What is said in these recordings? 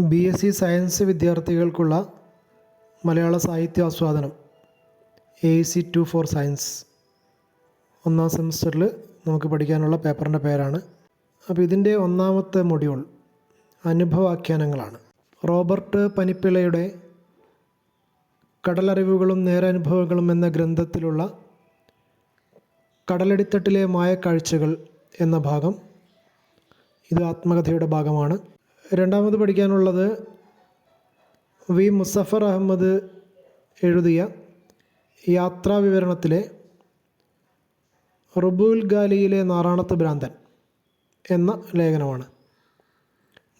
B S C science വിദ്യാർത്ഥികൾക്കുള്ള മലയാള സാഹിത്യ ആസ്വാദനം A C two four science. ഒന്നാം സെമസ്റ്ററിൽ നമുക്ക് പഠിക്കാനുള്ള പേപ്പറിന്റെ പേരാണ്. അപ്പോൾ ഇതിന്റെ ഒന്നാമത്തെ മൊഡ്യൂൾ അനുഭവാഖ്യാനങ്ങളാണ്. റോബർട്ട് പനിപ്പിളയുടെ കടലറിവുകളും നേരനുഭവങ്ങളും എന്ന ഗ്രന്ഥത്തിലുള്ള കടലടിത്തട്ടിലെ മായക്കാഴ്ചകൾ എന്ന ഭാഗം ഇത് ആത്മകഥയുടെ ഭാഗമാണ്. രണ്ടാമത് പഠിക്കാനുള്ളത് വി മുസഫർ അഹമ്മദ് എഴുതിയ യാത്രാ വിവരണത്തിലെ റുബുൽ ഗാലിയിലെ നാറാണത്ത് ഭ്രാന്തൻ എന്ന ലേഖനമാണ്.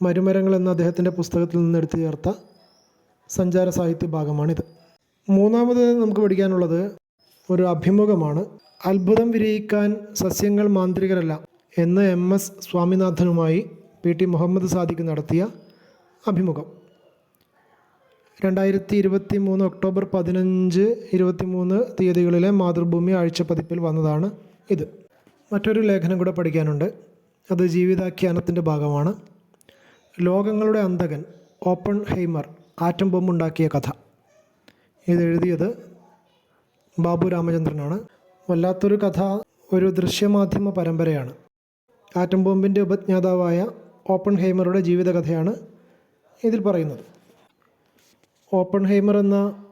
മരുമരങ്ങൾ എന്ന അദ്ദേഹത്തിന്റെ പുസ്തകത്തിൽ നിന്ന് എടുത്തു ചേർത്ത സഞ്ചാര സാഹിത്യ ഭാഗമാണിത്. മൂന്നാമത് നമുക്ക് പഠിക്കാനുള്ളത് ഒരു അഭിമുഖമാണ്. അത്ഭുതം വിരയിക്കാൻ സസ്യങ്ങൾ മാന്ത്രികരല്ല എന്ന് എം എസ് സ്വാമിനാഥനുമായി പി ടി മുഹമ്മദ് സാദിഖ് നടത്തിയ അഭിമുഖം. രണ്ടായിരത്തി ഇരുപത്തി മൂന്ന് ഒക്ടോബർ പതിനഞ്ച് ഇരുപത്തി മൂന്ന് തീയതികളിലെ മാതൃഭൂമി ആഴ്ചപ്പതിപ്പിൽ വന്നതാണ് ഇത്. മറ്റൊരു ലേഖനം കൂടെ പഠിക്കാനുണ്ട്. അത് ജീവിതാഖ്യാനത്തിന്റെ ഭാഗമാണ്. ലോകങ്ങളുടെ അന്തകൻ ഓപ്പൺ ഹെയ്മർ ആറ്റം ബോംബുണ്ടാക്കിയ കഥ. ഇത് എഴുതിയത് ബാബു രാമചന്ദ്രനാണ്. വല്ലാത്തൊരു കഥ ഒരു ദൃശ്യമാധ്യമ പരമ്പരയാണ്. ആറ്റം ബോംബിന്റെ ഉപജ്ഞാതാവായ ഓപ്പൺ ഹൈമറുടെ ജീവിതകഥയാണ് ഇതിൽ പറയുന്നത്. ഓപ്പൺ ഹൈമർ എന്ന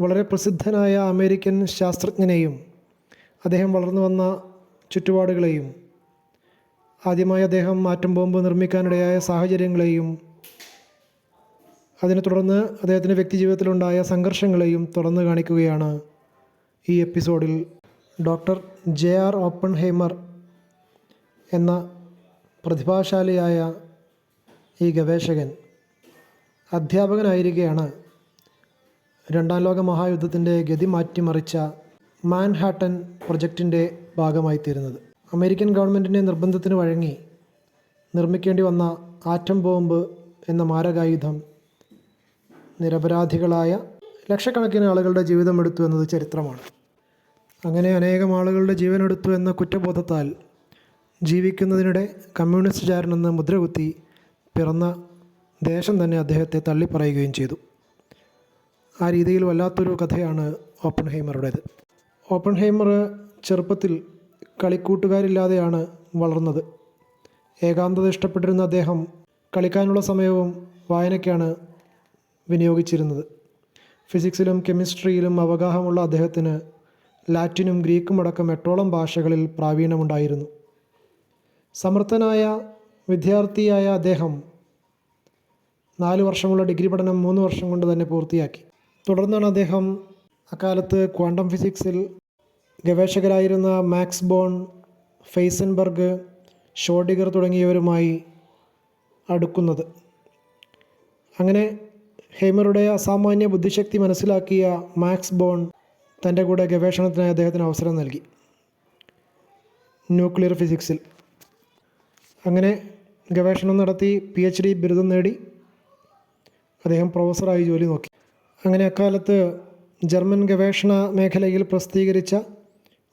വളരെ പ്രസിദ്ധനായ അമേരിക്കൻ ശാസ്ത്രജ്ഞനെയും അദ്ദേഹം വളർന്നു വന്ന ചുറ്റുപാടുകളെയും ആദ്യമായി അദ്ദേഹം ആറ്റം ബോംബ് നിർമ്മിക്കാനിടയായ സാഹചര്യങ്ങളെയും അതിനെ തുടർന്ന് അദ്ദേഹത്തിന്റെ വ്യക്തിജീവിതത്തിലുണ്ടായ സംഘർഷങ്ങളെയും തുറന്നു കാണിക്കുകയാണ് ഈ എപ്പിസോഡിൽ. Doctor J R Oppenheimer എന്ന പ്രതിഭാശാലിയായ ഈ ഗവേഷകൻ അധ്യാപകനായിരിക്കെയാണ് രണ്ടാം ലോക മഹായുദ്ധത്തിന്റെ ഗതി മാറ്റിമറിച്ച മാൻഹാട്ടൻ പ്രൊജക്റ്റിന്റെ ഭാഗമായി തീരുന്നത് അമേരിക്കൻ ഗവൺമെന്റിന്റെ നിർബന്ധത്തിന് വഴങ്ങി നിർമ്മിക്കേണ്ടി വന്ന ആറ്റം ബോംബ് എന്ന മാരകായുധം നിരപരാധികളായ ലക്ഷക്കണക്കിന് ആളുകളുടെ ജീവിതം എടുത്തു എന്നത് ചരിത്രമാണ്. അങ്ങനെ അനേകം ആളുകളുടെ ജീവനെടുത്തു എന്ന കുറ്റബോധത്താൽ ജീവിക്കുന്നതിനിടെ കമ്മ്യൂണിസ്റ്റ് ചാരനെന്ന് മുദ്രകുത്തി പിറന്ന ദേശം തന്നെ അദ്ദേഹത്തെ തള്ളിപ്പറയുകയും ചെയ്തു. ആ രീതിയിൽ വല്ലാത്തൊരു കഥയാണ് ഓപ്പൺ ഹൈമറുടേത് ഓപ്പൺ ഹൈമർ ചെറുപ്പത്തിൽ കളിക്കൂട്ടുകാരില്ലാതെയാണ് വളർന്നത്. ഏകാന്തത ഇഷ്ടപ്പെട്ടിരുന്ന അദ്ദേഹം കളിക്കാനുള്ള സമയവും വായനയ്ക്കാണ് വിനിയോഗിച്ചിരുന്നത്. ഫിസിക്സിലും കെമിസ്ട്രിയിലും അവഗാഹമുള്ള അദ്ദേഹത്തിന് ലാറ്റിനും ഗ്രീക്കും അടക്കം എട്ടോളം ഭാഷകളിൽ പ്രാവീണ്യമുണ്ടായിരുന്നു. സമർത്ഥനായ വിദ്യാർത്ഥിയായ അദ്ദേഹം നാല് വർഷമുള്ള ഡിഗ്രി പഠനം മൂന്ന് വർഷം കൊണ്ട് തന്നെ പൂർത്തിയാക്കി. തുടർന്നാണ് അദ്ദേഹം അക്കാലത്ത് ക്വാണ്ടം ഫിസിക്സിൽ ഗവേഷകരായിരുന്ന മാക്സ് ബോൺ ഫെയ്സൻബർഗ് ഷോഡിഗർ തുടങ്ങിയവരുമായി അടുക്കുന്നത്. അങ്ങനെ ഹേമറുടെ അസാമാന്യ ബുദ്ധിശക്തി മനസ്സിലാക്കിയ മാക്സ് ബോൺ തന്റെ കൂടെ ഗവേഷണത്തിനായി അദ്ദേഹത്തിന് അവസരം നൽകി. ന്യൂക്ലിയർ ഫിസിക്സിൽ. അങ്ങനെ ഗവേഷണം നടത്തി പി എച്ച് ഡി ബിരുദം നേടി. അദ്ദേഹം പ്രൊഫസറായി ജോലി നോക്കി. അങ്ങനെ അക്കാലത്ത് ജർമ്മൻ ഗവേഷണ മേഖലയിൽ പ്രസിദ്ധീകരിച്ച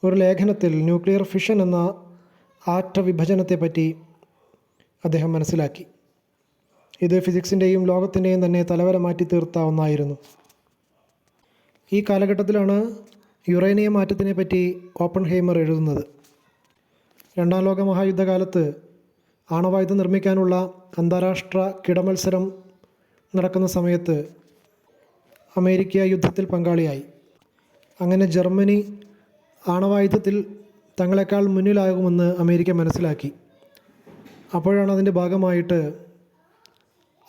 ഒരു ലേഖനത്തിൽ ന്യൂക്ലിയർ ഫിഷൻ എന്ന ആറ്റ വിഭജനത്തെപ്പറ്റി അദ്ദേഹം മനസ്സിലാക്കി. ഇത് ഫിസിക്സിന്റെയും ലോകത്തിന്റെയും തന്നെ തലവര മാറ്റി തീർത്ത ഒന്നായിരുന്നു. ഈ കാലഘട്ടത്തിലാണ് യുറേനിയം ആറ്റത്തിനെ പറ്റി ഓപ്പൺ ഹെയ്മർ എഴുതുന്നത്. രണ്ടാം ലോക മഹായുദ്ധകാലത്ത് ആണവായുധം നിർമ്മിക്കാനുള്ള അന്താരാഷ്ട്ര കിടമത്സരം നടക്കുന്ന സമയത്ത് അമേരിക്ക യുദ്ധത്തിൽ പങ്കാളിയായി. അങ്ങനെ ജർമ്മനി ആണവായുധത്തിൽ തങ്ങളെക്കാൾ മുന്നിലാകുമെന്ന് അമേരിക്ക മനസ്സിലാക്കി. അപ്പോഴാണ് അതിന്റെ ഭാഗമായിട്ട്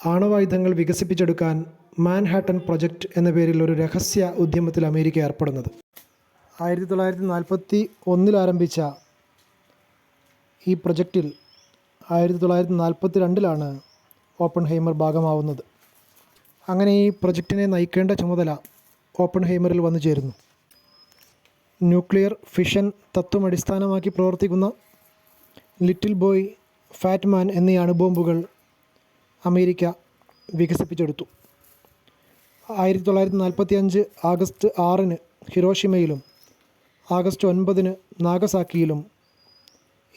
ആണവായുധങ്ങൾ വികസിപ്പിച്ചെടുക്കാൻ മാൻഹാട്ടൻ പ്രൊജക്റ്റ് എന്ന പേരിൽ ഒരു രഹസ്യ ഉദ്യമത്തിൽ അമേരിക്ക ഏർപ്പെടുന്നത്. ആയിരത്തി തൊള്ളായിരത്തി നാൽപ്പത്തി ഒന്നിൽ ആരംഭിച്ച ഈ പ്രൊജക്റ്റിൽ ആയിരത്തി തൊള്ളായിരത്തി നാൽപ്പത്തി രണ്ടിലാണ് ഓപ്പൺ ഹൈമർ ഭാഗമാവുന്നത്. അങ്ങനെ ഈ പ്രൊജക്റ്റിനെ നയിക്കേണ്ട ചുമതല ഓപ്പൺ ഹൈമറിൽ വന്നു ചേരുന്നു. ന്യൂക്ലിയർ ഫിഷൻ തത്വം അടിസ്ഥാനമാക്കി പ്രവർത്തിക്കുന്ന ലിറ്റിൽ ബോയ് ഫാറ്റ്മാൻ എന്നീ അണുബോംബുകൾ അമേരിക്ക വികസിപ്പിച്ചെടുത്തു. ആയിരത്തി തൊള്ളായിരത്തി നാൽപ്പത്തി അഞ്ച് ആഗസ്റ്റ് ആറിന് ഹിരോഷിമയിലും ആഗസ്റ്റ് ഒൻപതിന് നാഗസാക്കിയിലും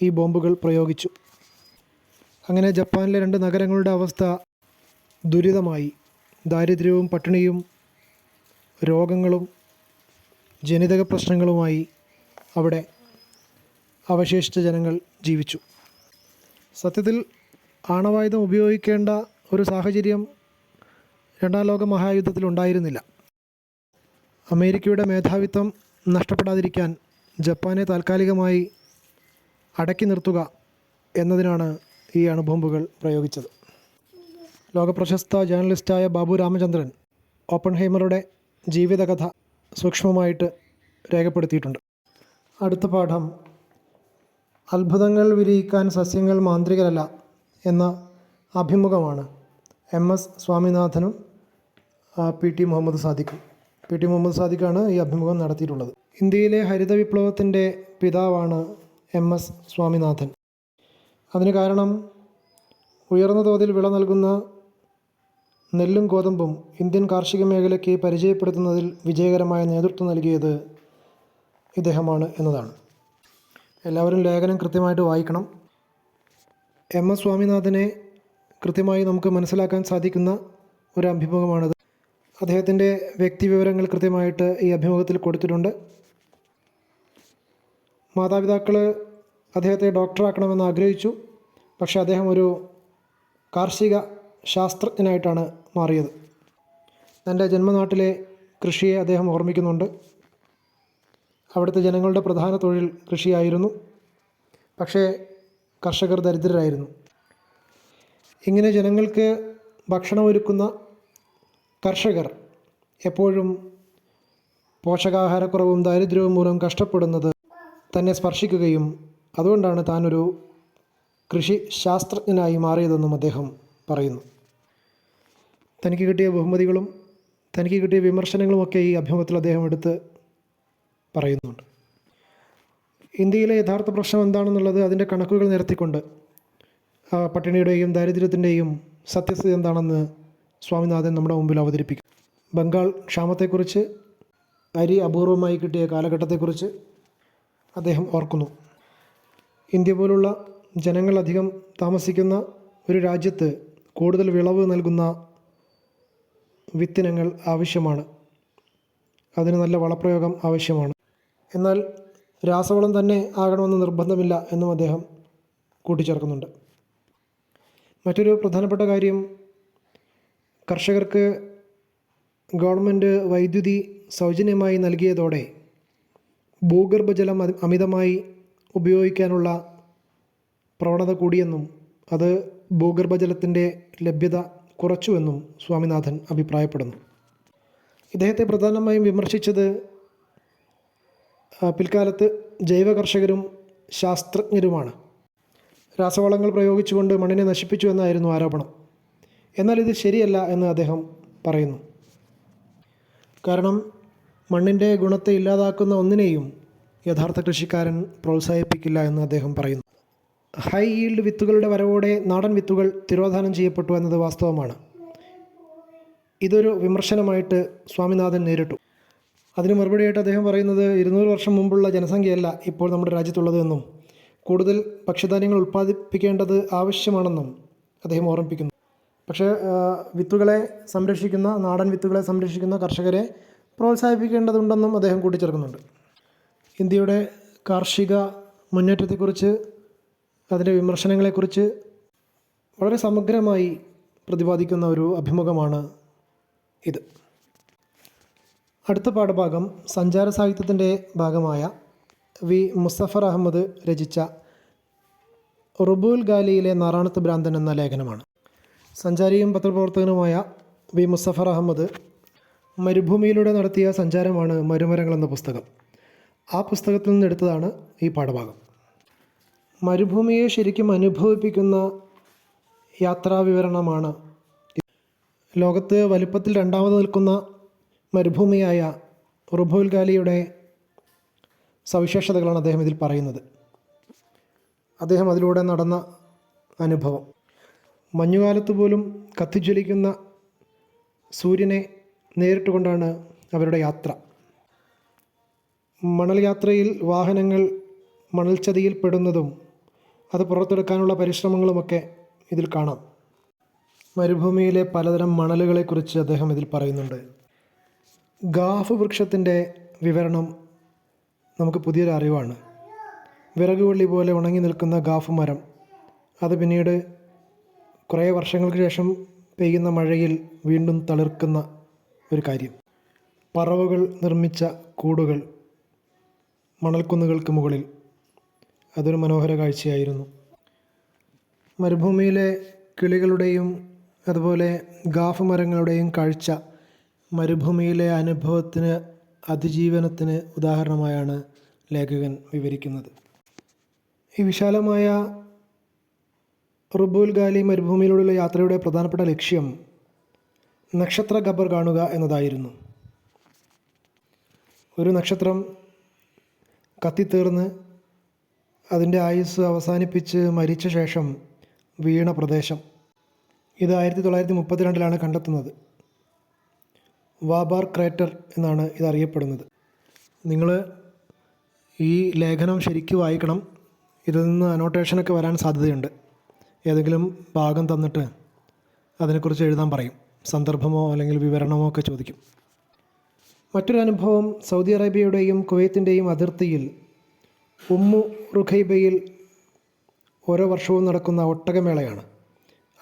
ഈ ബോംബുകൾ പ്രയോഗിച്ചു. അങ്ങനെ ജപ്പാനിലെ രണ്ട് നഗരങ്ങളുടെ അവസ്ഥ ദുരിതമായി. ദാരിദ്ര്യവും പട്ടിണിയും രോഗങ്ങളും ജനിതക പ്രശ്നങ്ങളുമായി അവിടെ അവശേഷിച്ച ജനങ്ങൾ ജീവിച്ചു. സത്യത്തിൽ ആണവായുധം ഉപയോഗിക്കേണ്ട ഒരു സാഹചര്യം രണ്ടാം ലോക മഹായുദ്ധത്തിൽ ഉണ്ടായിരുന്നില്ല. അമേരിക്കയുടെ മേധാവിത്വം നഷ്ടപ്പെടാതിരിക്കാൻ ജപ്പാനെ താൽക്കാലികമായി അടക്കി നിർത്തുക എന്നതിനാണ് ഈ അണുബോംബുകൾ പ്രയോഗിച്ചത്. ലോകപ്രശസ്ത ജേർണലിസ്റ്റായ ബാബു രാമചന്ദ്രൻ ഓപ്പൺഹൈമറുടെ ജീവിതകഥ സൂക്ഷ്മമായിട്ട് രേഖപ്പെടുത്തിയിട്ടുണ്ട്. അടുത്ത പാഠം അത്ഭുതങ്ങൾ വിരിയിക്കാൻ സസ്യങ്ങൾ മാന്ത്രികരല്ല എന്ന അഭിമുഖമാണ് എം എസ് സ്വാമിനാഥനും പി ടി മുഹമ്മദ് സാദിഖും. പി ടി മുഹമ്മദ് സാദിഖാണ് ഈ അഭിമുഖം നടത്തിയിട്ടുള്ളത്. ഇന്ത്യയിലെ ഹരിത വിപ്ലവത്തിന്റെ പിതാവാണ് എം എസ് സ്വാമിനാഥൻ. അതിന് കാരണം ഉയർന്ന തോതിൽ വിള നൽകുന്ന നെല്ലും ഗോതമ്പും ഇന്ത്യൻ കാർഷിക മേഖലയ്ക്ക് പരിചയപ്പെടുത്തുന്നതിൽ വിജയകരമായ നേതൃത്വം നൽകിയത് ഇദ്ദേഹമാണ് എന്നതാണ്. എല്ലാവരും ലേഖനം കൃത്യമായിട്ട് വായിക്കണം. എം എസ് സ്വാമിനാഥനെ കൃത്യമായി നമുക്ക് മനസ്സിലാക്കാൻ സാധിക്കുന്ന ഒരു അഭിമുഖമാണിത്. അദ്ദേഹത്തിന്റെ വ്യക്തിവിവരങ്ങൾ കൃത്യമായിട്ട് ഈ അഭിമുഖത്തിൽ കൊടുത്തിട്ടുണ്ട്. മാതാപിതാക്കൾ അദ്ദേഹത്തെ ഡോക്ടറാക്കണമെന്ന് ആഗ്രഹിച്ചു. പക്ഷേ അദ്ദേഹം ഒരു കാർഷിക ശാസ്ത്രജ്ഞനായിട്ടാണ് മാറിയത്. തന്റെ ജന്മനാട്ടിലെ കൃഷിയെ അദ്ദേഹം ഓർമ്മിക്കുന്നുണ്ട്. അവിടുത്തെ ജനങ്ങളുടെ പ്രധാന തൊഴിൽ കൃഷിയായിരുന്നു. പക്ഷേ കർഷകർ ദരിദ്രരായിരുന്നു. ഇങ്ങനെ ജനങ്ങൾക്ക് ഭക്ഷണം ഒരുക്കുന്ന കർഷകർ എപ്പോഴും പോഷകാഹാരക്കുറവും ദാരിദ്ര്യവും മൂലം കഷ്ടപ്പെടുന്നത് തന്നെ സ്പർശിക്കുകയും അതുകൊണ്ടാണ് താനൊരു കൃഷി ശാസ്ത്രജ്ഞനായി മാറിയതെന്നും അദ്ദേഹം പറയുന്നു. തനിക്ക് കിട്ടിയ ബഹുമതികളും തനിക്ക് കിട്ടിയ വിമർശനങ്ങളുമൊക്കെ ഈ അഭിമുഖത്തിൽ അദ്ദേഹം എടുത്ത് പറയുന്നുണ്ട്. ഇന്ത്യയിലെ യഥാർത്ഥ പ്രശ്നം എന്താണെന്നുള്ളത് അതിന്റെ കണക്കുകൾ നിരത്തിക്കൊണ്ട് പട്ടിണിയുടെയും ദാരിദ്ര്യത്തിന്റെയും സത്യസ്ഥിതി എന്താണെന്ന് സ്വാമിനാഥൻ നമ്മുടെ മുമ്പിൽ അവതരിപ്പിക്കും. ബംഗാൾ ക്ഷാമത്തെക്കുറിച്ച് അരി അപൂർവമായി കിട്ടിയ കാലഘട്ടത്തെക്കുറിച്ച് അദ്ദേഹം ഓർക്കുന്നു. ഇന്ത്യ പോലുള്ള ജനങ്ങളധികം താമസിക്കുന്ന ഒരു രാജ്യത്ത് കൂടുതൽ വിളവ് നൽകുന്ന വിത്തിനങ്ങൾ ആവശ്യമാണ്. അതിന് നല്ല വളപ്രയോഗം ആവശ്യമാണ്. എന്നാൽ രാസവളം തന്നെ ആകണമെന്ന് നിർബന്ധമില്ല എന്നും അദ്ദേഹം കൂട്ടിച്ചേർക്കുന്നുണ്ട്. മറ്റൊരു പ്രധാനപ്പെട്ട കാര്യം കർഷകർക്ക് ഗവൺമെന്റ് വൈദ്യുതി സൗജന്യമായി നൽകിയതോടെ ഭൂഗർഭജലം അമിതമായി ഉപയോഗിക്കാനുള്ള പ്രവണത കൂടിയെന്നും അത് ഭൂഗർഭജലത്തിന്റെ ലഭ്യത കുറച്ചുവെന്നും സ്വാമിനാഥൻ അഭിപ്രായപ്പെടുന്നു. ഇദ്ദേഹത്തെ പ്രധാനമായും വിമർശിച്ചത് പിൽക്കാലത്ത് ജൈവ കർഷകരും ശാസ്ത്രജ്ഞരുമാണ്. രാസവളങ്ങൾ പ്രയോഗിച്ചുകൊണ്ട് മണ്ണിനെ നശിപ്പിച്ചു എന്നായിരുന്നു ആരോപണം. എന്നാൽ ഇത് ശരിയല്ല എന്ന് അദ്ദേഹം പറയുന്നു. കാരണം മണ്ണിന്റെ ഗുണത്തെ ഇല്ലാതാക്കുന്ന ഒന്നിനെയും യഥാർത്ഥ കൃഷിക്കാരൻ പ്രോത്സാഹിപ്പിക്കില്ല എന്ന് അദ്ദേഹം പറയുന്നു. ഹൈ ഈൽഡ് വിത്തുകളുടെ വരവോടെ നാടൻ വിത്തുകൾ തിരോധാനം ചെയ്യപ്പെട്ടു എന്നത് വാസ്തവമാണ്. ഇതൊരു വിമർശനമായിട്ട് സ്വാമിനാഥൻ നേരിട്ടു. അതിന് മറുപടിയായിട്ട് അദ്ദേഹം പറയുന്നത് ഇരുന്നൂറ് വർഷം മുമ്പുള്ള ജനസംഖ്യയല്ല ഇപ്പോൾ നമ്മുടെ രാജ്യത്തുള്ളതെന്നും കൂടുതൽ ഭക്ഷ്യധാന്യങ്ങൾ ഉൽപ്പാദിപ്പിക്കേണ്ടത് ആവശ്യമാണെന്നും അദ്ദേഹം ഓർമ്മിപ്പിക്കുന്നു. പക്ഷേ വിത്തുകളെ സംരക്ഷിക്കുന്ന നാടൻ വിത്തുകളെ സംരക്ഷിക്കുന്ന കർഷകരെ പ്രോത്സാഹിപ്പിക്കേണ്ടതുണ്ടെന്നും അദ്ദേഹം കൂട്ടിച്ചേർക്കുന്നുണ്ട്. ഇന്ത്യയുടെ കാർഷിക മുന്നേറ്റത്തെക്കുറിച്ച് അതിന്റെ വിമർശനങ്ങളെക്കുറിച്ച് വളരെ സമഗ്രമായി പ്രതിപാദിക്കുന്ന ഒരു അഭിമുഖമാണ് ഇത്. അടുത്ത പാഠഭാഗം സഞ്ചാര സാഹിത്യത്തിന്റെ ഭാഗമായ വി. മുസഫർ അഹമ്മദ് രചിച്ച റുബുൽ ഗാലിയിലെ നാറാണത്ത് ഭ്രാന്തൻ എന്ന ലേഖനമാണ്. സഞ്ചാരിയും പത്രപ്രവർത്തകനുമായ വി. മുസഫർ അഹമ്മദ് മരുഭൂമിയിലൂടെ നടത്തിയ സഞ്ചാരമാണ് മരുമരങ്ങൾ എന്ന പുസ്തകം. ആ പുസ്തകത്തിൽ നിന്ന് എടുത്തതാണ് ഈ പാഠഭാഗം. മരുഭൂമിയെ ശരിക്കും അനുഭവിപ്പിക്കുന്ന യാത്രാവിവരണമാണ് ലോകത്ത് വലുപ്പത്തിൽ രണ്ടാമത് നിൽക്കുന്ന മരുഭൂമിയായ റുബുൽ ഗാലിയുടെ സവിശേഷതകളാണ് അദ്ദേഹം ഇതിൽ പറയുന്നത്. അദ്ദേഹം അതിലൂടെ നടന്ന അനുഭവം. മഞ്ഞുകാലത്ത് പോലും കത്തിജ്വലിക്കുന്ന സൂര്യനെ നേരിട്ട് കൊണ്ടാണ് അവരുടെ യാത്ര. മണൽ യാത്രയിൽ വാഹനങ്ങൾ മണൽച്ചതിയിൽ പെടുന്നതും അത് പുറത്തെടുക്കാനുള്ള പരിശ്രമങ്ങളുമൊക്കെ ഇതിൽ കാണാം. മരുഭൂമിയിലെ പലതരം മണലുകളെക്കുറിച്ച് അദ്ദേഹം ഇതിൽ പറയുന്നുണ്ട്. ഗാഫ് വൃക്ഷത്തിന്റെ വിവരണം നമുക്ക് പുതിയൊരു അറിവാണ്. വിറകുവള്ളി പോലെ ഉണങ്ങി നിൽക്കുന്ന ഗാഫ് മരം അത് പിന്നീട് കുറേ വർഷങ്ങൾക്ക് ശേഷം പെയ്യുന്ന മഴയിൽ വീണ്ടും തളിർക്കുന്ന ഒരു കാര്യം. പറവകൾ നിർമ്മിച്ച കൂടുകൾ മണൽക്കുന്നുകൾക്ക് മുകളിൽ. അതൊരു മനോഹര കാഴ്ചയായിരുന്നു. മരുഭൂമിയിലെ കിളികളുടെയും അതുപോലെ ഗാഫ് മരങ്ങളുടെയും കാഴ്ച മരുഭൂമിയിലെ അനുഭവത്തിന് അതിജീവനത്തിന് ഉദാഹരണമായാണ് ലേഖകൻ വിവരിക്കുന്നത്. ഈ വിശാലമായ റുബുൽ ഗാലി മരുഭൂമിയിലൂടെയുള്ള യാത്രയുടെ പ്രധാനപ്പെട്ട ലക്ഷ്യം നക്ഷത്ര ഖബർ കാണുക എന്നതായിരുന്നു. ഒരു നക്ഷത്രം കത്തിത്തീർന്ന് അതിന്റെ ആയുസ് അവസാനിപ്പിച്ച് മരിച്ച ശേഷം വീണ പ്രദേശം. ഇത് ആയിരത്തി തൊള്ളായിരത്തി മുപ്പത്തിരണ്ടിലാണ് കണ്ടെത്തുന്നത്. വാബാർ ക്രേറ്റർ എന്നാണ് ഇതറിയപ്പെടുന്നത് നിങ്ങൾ ഈ ലേഖനം ശരിക്കും വായിക്കണം. ഇതിൽ നിന്ന് അനോട്ടേഷനൊക്കെ വരാൻ സാധ്യതയുണ്ട്. ഏതെങ്കിലും ഭാഗം തന്നിട്ട് അതിനെക്കുറിച്ച് എഴുതാൻ പറയും. സന്ദർഭമോ അല്ലെങ്കിൽ വിവരണമോ ഒക്കെ ചോദിക്കും. മറ്റൊരു അനുഭവം സൗദി അറേബ്യയുടെയും കുവൈത്തിന്റെയും അതിർത്തിയിൽ ഉമ്മു റുഖൈബയിൽ ഓരോ വർഷവും നടക്കുന്ന ഒട്ടകമേളയാണ്.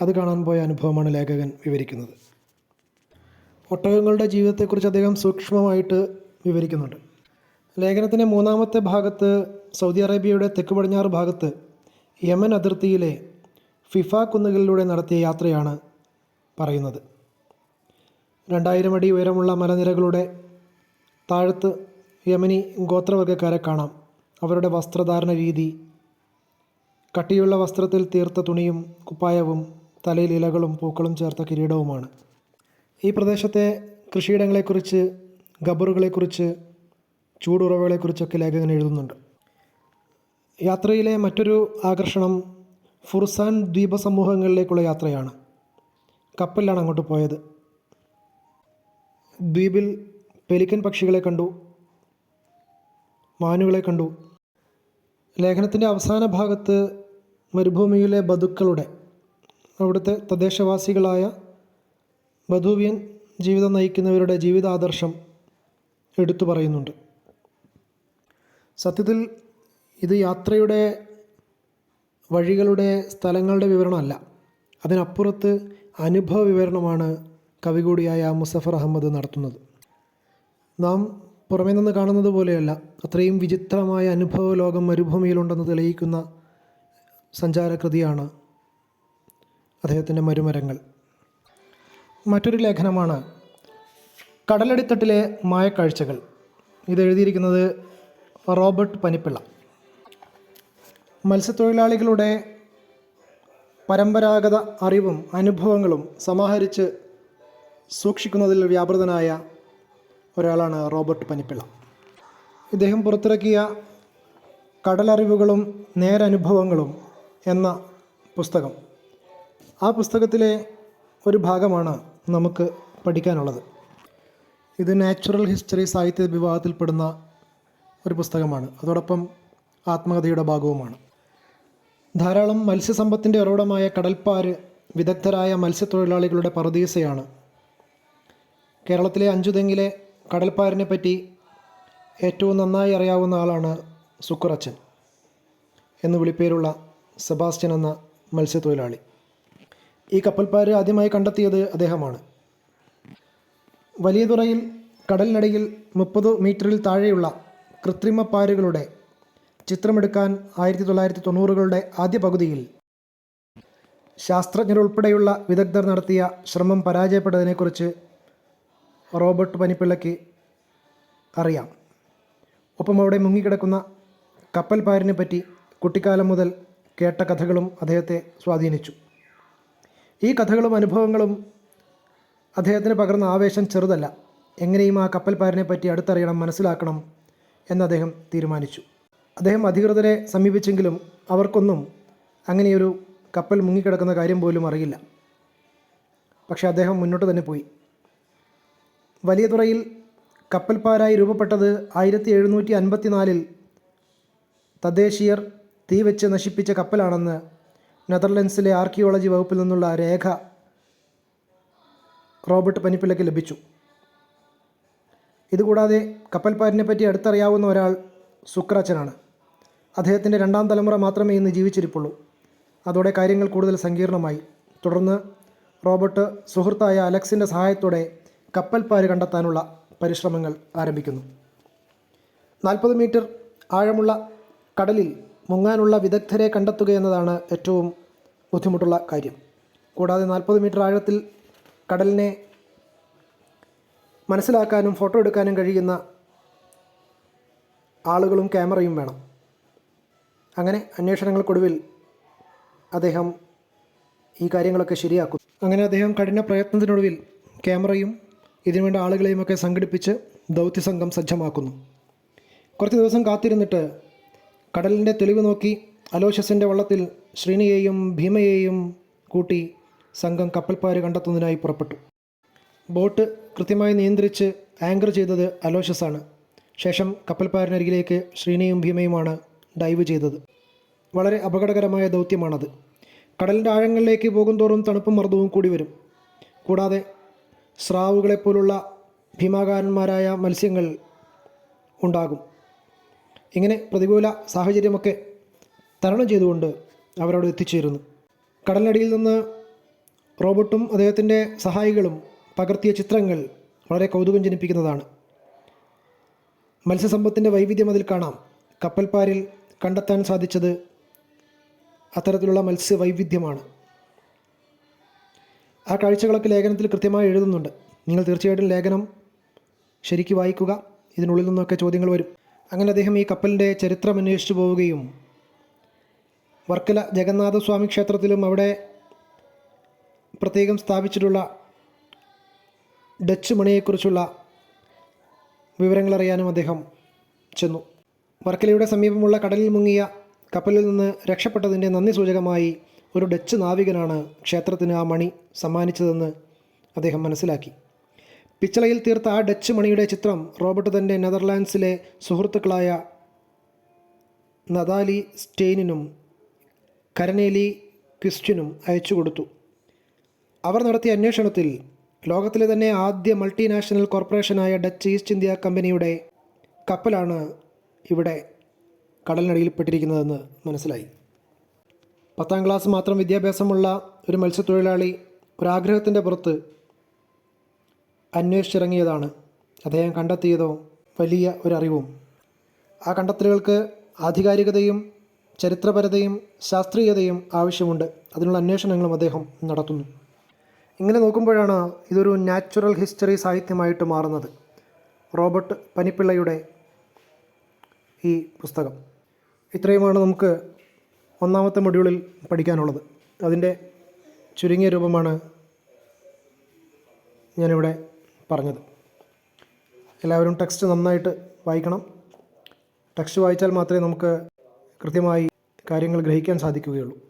അത് കാണാൻ പോയ അനുഭവമാണ് ലേഖകൻ വിവരിക്കുന്നത്. ഒട്ടകങ്ങളുടെ ജീവിതത്തെക്കുറിച്ച് അദ്ദേഹം സൂക്ഷ്മമായിട്ട് വിവരിക്കുന്നുണ്ട്. ലേഖനത്തിന്റെ മൂന്നാമത്തെ ഭാഗത്ത് സൗദി അറേബ്യയുടെ തെക്ക് പടിഞ്ഞാറ് ഭാഗത്ത് യമൻ അതിർത്തിയിലെ ഫിഫ കുന്നുകളിലൂടെ നടത്തിയ യാത്രയാണ് പറയുന്നത്. രണ്ടായിരം അടി ഉയരമുള്ള മലനിരകളുടെ താഴത്ത് യമനി ഗോത്രവർഗക്കാരെ കാണാം. അവരുടെ വസ്ത്രധാരണ രീതി കട്ടിയുള്ള വസ്ത്രത്തിൽ തീർത്ത തുണിയും കുപ്പായവും തലയിൽ ഇലകളും പൂക്കളും ചേർത്ത കിരീടവുമാണ്. ഈ പ്രദേശത്തെ കൃഷിയിടങ്ങളെക്കുറിച്ച് ഗബറുകളെക്കുറിച്ച് ചൂടുറവുകളെക്കുറിച്ചൊക്കെ ലേഖകൻ എഴുതുന്നുണ്ട്. യാത്രയിലെ മറ്റൊരു ആകർഷണം ഫുർസാൻ ദ്വീപ സമൂഹങ്ങളിലേക്കുള്ള യാത്രയാണ്. കപ്പലിലാണ് അങ്ങോട്ട് പോയത്. ദ്വീപിൽ പെലിക്കൻ പക്ഷികളെ കണ്ടു. മാനുകളെ കണ്ടു. ലേഖനത്തിന്റെ അവസാന ഭാഗത്ത് മരുഭൂമിയിലെ ബതുക്കളുടെ അവിടുത്തെ തദ്ദേശവാസികളായ ബധൂവിയൻ ജീവിതം നയിക്കുന്നവരുടെ ജീവിതാദർശം എടുത്തു പറയുന്നുണ്ട്. സത്യത്തിൽ ഇത് യാത്രയുടെ വഴികളുടെ സ്ഥലങ്ങളുടെ വിവരണമല്ല. അതിനപ്പുറത്ത് അനുഭവ വിവരണമാണ് കവി കൂടിയായ മുസഫർ അഹമ്മദ് നടത്തുന്നത്. നാം പുറമേ നിന്ന് കാണുന്നത് പോലെയല്ല. അത്രയും വിചിത്രമായ അനുഭവ ലോകം മരുഭൂമിയിലുണ്ടെന്ന് തെളിയിക്കുന്ന സഞ്ചാരകൃതിയാണ് അദ്ദേഹത്തിന്റെ മരുമരങ്ങൾ. മറ്റൊരു ലേഖനമാണ് കടലടിത്തട്ടിലെ മായക്കാഴ്ചകൾ. ഇത് എഴുതിയിരിക്കുന്നത് റോബർട്ട് പനിപ്പിള്ള. മത്സ്യത്തൊഴിലാളികളുടെ പരമ്പരാഗത അറിവും അനുഭവങ്ങളും സമാഹരിച്ച് സൂക്ഷിക്കുന്നതിൽ വ്യാപൃതനായ ഒരാളാണ് റോബർട്ട് പനിപ്പിള്ള. ഇദ്ദേഹം പുറത്തിറക്കിയ കടലറിവുകളും നേരനുഭവങ്ങളും എന്ന പുസ്തകം. ആ പുസ്തകത്തിലെ ഒരു ഭാഗമാണ് നമുക്ക് പഠിക്കാനുള്ളത്. ഇത് നാച്ചുറൽ ഹിസ്റ്ററി സാഹിത്യ വിഭാഗത്തിൽപ്പെടുന്ന ഒരു പുസ്തകമാണ്. അതോടൊപ്പം ആത്മകഥയുടെ ഭാഗവുമാണ്. ധാരാളം മത്സ്യസമ്പത്തിന്റെ ഉറവിടമായ കടൽപ്പാര് വിദഗ്ധരായ മത്സ്യത്തൊഴിലാളികളുടെ പറദീസയാണ് കേരളത്തിലെ അഞ്ചുതെങ്ങിലെ കടൽപ്പാരിനെ പറ്റി ഏറ്റവും നന്നായി അറിയാവുന്ന ആളാണ് സുക്കുറച്ചൻ എന്ന് വിളിപ്പേരുള്ള സെബാസ്റ്റ്യൻ എന്ന മത്സ്യത്തൊഴിലാളി. ഈ കപ്പൽപ്പാര് ആദ്യമായി കണ്ടെത്തിയത് അദ്ദേഹമാണ്. വലിയ തുറയിൽ കടലിനടിയിൽ മുപ്പത് മീറ്ററിൽ താഴെയുള്ള കൃത്രിമ പാരുകളുടെ ചിത്രമെടുക്കാൻ ആയിരത്തി തൊള്ളായിരത്തി തൊണ്ണൂറുകളുടെ ആദ്യ പകുതിയിൽ ശാസ്ത്രജ്ഞരുൾപ്പെടെയുള്ള വിദഗ്ധർ നടത്തിയ ശ്രമം പരാജയപ്പെട്ടതിനെക്കുറിച്ച് റോബർട്ട് പനിപ്പിള്ളയ്ക്ക് അറിയാം. ഒപ്പം അവിടെ മുങ്ങിക്കിടക്കുന്ന കപ്പൽ പാരിനെ പറ്റി കുട്ടിക്കാലം മുതൽ കേട്ട കഥകളും അദ്ദേഹത്തെ സ്വാധീനിച്ചു. ഈ കഥകളും അനുഭവങ്ങളും അദ്ദേഹത്തിന് പകർന്ന ആവേശം ചെറുതല്ല. എങ്ങനെയും ആ കപ്പൽപ്പാരനെ പറ്റി അടുത്തറിയണം മനസ്സിലാക്കണം എന്ന് അദ്ദേഹം തീരുമാനിച്ചു. അദ്ദേഹം അധികൃതരെ സമീപിച്ചെങ്കിലും അവർക്കൊന്നും അങ്ങനെയൊരു കപ്പൽ മുങ്ങിക്കിടക്കുന്ന കാര്യം പോലും അറിയില്ല. പക്ഷേ അദ്ദേഹം മുന്നോട്ട് തന്നെ പോയി. വലിയ തുറയിൽ കപ്പൽപ്പാരായി രൂപപ്പെട്ടത് ആയിരത്തി എഴുന്നൂറ്റി അൻപത്തിനാലിൽ തദ്ദേശീയർ തീ വെച്ച് നശിപ്പിച്ച കപ്പലാണെന്ന് നെതർലൻഡ്സിലെ ആർക്കിയോളജി വകുപ്പിൽ നിന്നുള്ള രേഖ റോബർട്ട് പനിപ്പിള്ളയ്ക്ക് ലഭിച്ചു. ഇതുകൂടാതെ കപ്പൽപ്പാരിനെ പറ്റി അടുത്തറിയാവുന്ന ഒരാൾ സുക്രാച്ചനാണ് അദ്ദേഹത്തിന്റെ രണ്ടാം തലമുറ മാത്രമേ ഇന്ന് ജീവിച്ചിരിപ്പുള്ളൂ. അതോടെ കാര്യങ്ങൾ കൂടുതൽ സങ്കീർണമായി. തുടർന്ന് റോബർട്ട് സുഹൃത്തായ അലക്സിന്റെ സഹായത്തോടെ കപ്പൽപ്പാര് കണ്ടെത്താനുള്ള പരിശ്രമങ്ങൾ ആരംഭിക്കുന്നു. നാൽപ്പത് മീറ്റർ ആഴമുള്ള കടലിൽ മുങ്ങാനുള്ള വിദഗ്ധരെ കണ്ടെത്തുക എന്നതാണ് ഏറ്റവും ബുദ്ധിമുട്ടുള്ള കാര്യം. കൂടാതെ നാൽപ്പത് മീറ്റർ ആഴത്തിൽ കടലിനെ മനസ്സിലാക്കാനും ഫോട്ടോ എടുക്കാനും കഴിയുന്ന ആളുകളും ക്യാമറയും വേണം. അങ്ങനെ അന്വേഷണങ്ങൾക്കൊടുവിൽ അദ്ദേഹം ഈ കാര്യങ്ങളൊക്കെ ശരിയാക്കും അങ്ങനെ അദ്ദേഹം കഠിന പ്രയത്നത്തിനൊടുവിൽ ക്യാമറയും ഇതിനുവേണ്ട ആളുകളെയുമൊക്കെ സംഘടിപ്പിച്ച് ദൗത്യസംഘം സജ്ജമാക്കുന്നു. കുറച്ച് ദിവസം കാത്തിരുന്നിട്ട് കടലിന്റെ തെളിവ് നോക്കി അലോഷ്യസിന്റെ വള്ളത്തിൽ ശ്രീനിയെയും ഭീമയെയും കൂട്ടി സംഘം കപ്പൽപ്പാര് കണ്ടെത്തുന്നതിനായി പുറപ്പെട്ടു. ബോട്ട് കൃത്യമായി നിയന്ത്രിച്ച് ആങ്കർ ചെയ്തത് അലോഷ്യസാണ്. ശേഷം കപ്പൽപ്പാരനരികിലേക്ക് ശ്രീനിയും ഭീമയുമാണ് ഡൈവ് ചെയ്തത്. വളരെ അപകടകരമായ ദൗത്യമാണത്. കടലിന്റെ ആഴങ്ങളിലേക്ക് പോകുന്തോറും തണുപ്പും മർദ്ദവും കൂടി വരും. കൂടാതെ സ്രാവുകളെപ്പോലുള്ള ഭീമാകാരന്മാരായ മത്സ്യങ്ങൾ ഉണ്ടാകും. ഇങ്ങനെ പ്രതികൂല സാഹചര്യമൊക്കെ തരണം ചെയ്തുകൊണ്ട് അവരവിടെ എത്തിച്ചേരുന്നു. കടലിനടിയിൽ നിന്ന് റോബോട്ടും അദ്ദേഹത്തിന്റെ സഹായികളും പകർത്തിയ ചിത്രങ്ങൾ വളരെ കൗതുകം ജനിപ്പിക്കുന്നതാണ് മത്സ്യസമ്പത്തിന്റെ വൈവിധ്യം അതിൽ കാണാം. കപ്പൽപ്പാരിൽ കണ്ടെത്താൻ സാധിച്ചത് അത്തരത്തിലുള്ള മത്സ്യ വൈവിധ്യമാണ് ആ കാഴ്ചകളൊക്കെ ലേഖനത്തിൽ കൃത്യമായി എഴുതുന്നുണ്ട്. നിങ്ങൾ തീർച്ചയായിട്ടും ലേഖനം ശരിക്ക് വായിക്കുക. ഇതിനുള്ളിൽ നിന്നൊക്കെ ചോദ്യങ്ങൾ വരും. അങ്ങനെ അദ്ദേഹം ഈ കപ്പലിന്റെ ചരിത്രം അന്വേഷിച്ചു പോവുകയും വർക്കല ജഗന്നാഥസ്വാമി ക്ഷേത്രത്തിലും അവിടെ പ്രത്യേകം സ്ഥാപിച്ചിട്ടുള്ള ഡച്ച് മണിയെക്കുറിച്ചുള്ള വിവരങ്ങൾ അറിയാനും അദ്ദേഹം ചെന്നു. വർക്കലയുടെ സമീപമുള്ള കടലിൽ മുങ്ങിയ കപ്പലിൽ നിന്ന് രക്ഷപ്പെട്ടതിന്റെ നന്ദി സൂചകമായി ഒരു ഡച്ച് നാവികനാണ് ക്ഷേത്രത്തിന് ആ മണി സമ്മാനിച്ചതെന്ന് അദ്ദേഹം മനസ്സിലാക്കി. പിച്ചളയിൽ തീർത്ത ആ ഡച്ച് മണിയുടെ ചിത്രം റോബർട്ട് തന്റെ നെതർലാൻഡ്സിലെ സുഹൃത്തുക്കളായ നദാലി സ്റ്റെയിനിനും കരനേലി ക്വിസ്റ്റിനും അയച്ചു കൊടുത്തു. അവർ നടത്തിയ അന്വേഷണത്തിൽ ലോകത്തിലെ തന്നെ ആദ്യ മൾട്ടിനാഷണൽ കോർപ്പറേഷനായ ഡച്ച് ഈസ്റ്റ് ഇന്ത്യ കമ്പനിയുടെ കപ്പലാണ് ഇവിടെ കടലിനടിയിൽപ്പെട്ടിരിക്കുന്നതെന്ന് മനസ്സിലായി. പത്താം ക്ലാസ് മാത്രം വിദ്യാഭ്യാസമുള്ള ഒരു മത്സ്യത്തൊഴിലാളി ഒരാഗ്രഹത്തിന്റെ പുറത്ത് അന്വേഷിച്ചിറങ്ങിയതാണ്. അദ്ദേഹം കണ്ടെത്തിയതോ വലിയ ഒരറിവും ആ കണ്ടെത്തലുകൾക്ക് ആധികാരികതയും ചരിത്രപരതയും ശാസ്ത്രീയതയും ആവശ്യമുണ്ട്. അതിനുള്ള അന്വേഷണങ്ങളും അദ്ദേഹം നടത്തുന്നു. ഇങ്ങനെ നോക്കുമ്പോഴാണ് ഇതൊരു നാച്ചുറൽ ഹിസ്റ്ററി സാഹിത്യമായിട്ട് മാറുന്നത്. റോബർട്ട് പനിപ്പിള്ളയുടെ ഈ പുസ്തകം. ഇത്രയുമാണ് നമുക്ക് ഒന്നാമത്തെ മൊഡ്യൂളിൽ പഠിക്കാനുള്ളത്. അതിന്റെ ചുരുങ്ങിയ രൂപമാണ് ഞാനിവിടെ പറഞ്ഞത്. എല്ലാവരും ടെക്സ്റ്റ് നന്നായിട്ട് വായിക്കണം. ടെക്സ്റ്റ് വായിച്ചാൽ മാത്രമേ നമുക്ക് കൃത്യമായി കാര്യങ്ങൾ ഗ്രഹിക്കാൻ സാധിക്കുകയുള്ളൂ.